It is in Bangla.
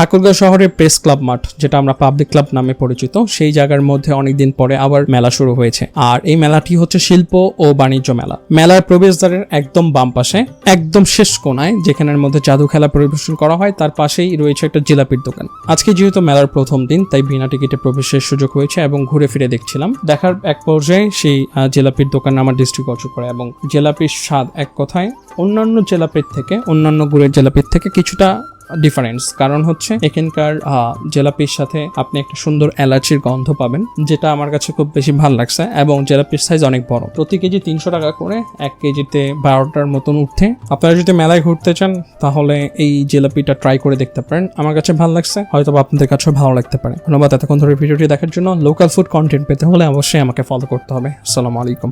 ঠাকুরগাঁও শহরের প্রেস ক্লাব মাঠ, যেটা আমরা পাবলিক ক্লাব নামে পরিচিত, সেই জায়গার মধ্যে অনেকদিন পরে আবার মেলা শুরু হয়েছে। আর এই মেলাটি হচ্ছে শিল্প ও বাণিজ্য মেলা। মেলার প্রবেশদ্বারের একদম বাম পাশে, একদম শেষ কোনায়, যেখানের মধ্যে জাদু খেলা পরিবেশন করা হয়, তার পাশেই রয়েছে একটা জিলাপির দোকান। আজকে যেহেতু মেলার প্রথম দিন, তাই বিনা টিকিটে প্রবেশের সুযোগ হয়েছে এবং ঘুরে ফিরে দেখছিলাম। দেখার এক পর্যায়ে সেই জেলাপির দোকান আমার দৃষ্টি গোচর করে এবং জেলাপির স্বাদ এক কথায় অন্যান্য জেলাপির থেকে, অন্যান্য গুড়ের জেলাপির থেকে কিছুটা ডিফারেন্স কারণ হচ্ছে এখানকার জেলাপির সাথে আপনি একটা সুন্দর এলাচির গন্ধ পাবেন, যেটা আমার কাছে খুব বেশি ভালো লাগছে এবং জেলাপির সাইজ অনেক বড়। প্রতি কেজি তিনশো টাকা করে এক কেজিতে বারোটার মতন উঠে। আপনারা যদি মেলায় ঘুরতে চান, তাহলে এই জেলাপিটা ট্রাই করে দেখতে পারেন। আমার কাছে ভালো লাগছে হয়তো আপনাদের কাছেও ভালো লাগতে পারে। ধন্যবাদ এতক্ষণ ধরে ভিডিওটি দেখার জন্য। লোকাল ফুড কন্টেন্ট পেতে হলে অবশ্যই আমাকে ফলো করতে হবে। আসসালামু আলাইকুম।